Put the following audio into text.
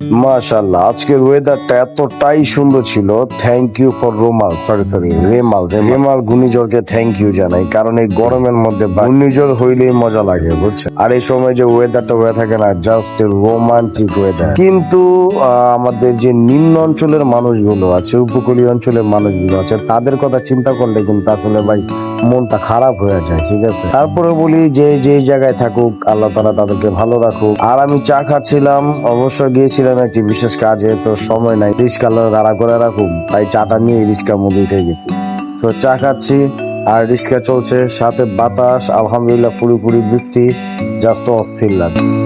মাশাল্লাহ আজকের ওয়েদারটা এতটাই সুন্দর ছিল। Thank you for Romal sorry sorry Remal Remal ঘূর্ণিঝড়কে thank you জানাই, কারণ এই গরমের মধ্যে ঘূর্ণিঝড় হইলেই মজা লাগে, বুঝছেন? আর এই সময় যে ওয়েদারটা হয়ে থাকে না জাস্ট রোমান্টিক ওয়েদার কিন্তু আমাদের যে নিম্ন অঞ্চলের মানুষগুলো আছে, উপকূলীয় অঞ্চলের মানুষগুলো আছে, তাদের কথা চিন্তা করলে কিন্তু আসলে ভাই মনটা খারাপ হয়ে যায়, ঠিক আছে? তারপরে বলি যে যে জায়গায় থাকুক, আল্লাহ তালা তাদেরকে ভালো রাখুক। আর আমি চা খাচ্ছিলাম, অবশ্য গিয়েছিলাম একটি বিশেষ কাজে তো সময় নাই। রিক্সা দাঁড়া করে রাখুন তাই চাটা নিয়ে রিক্সার মধ্যে উঠে গেছি। তো চা খাচ্ছি, আর রিক্সা চলছে সাথে বাতাস, আলহামদুলিল্লাহ পুরোপুরি পুরি বৃষ্টি জাস্ট অস্থির লাগে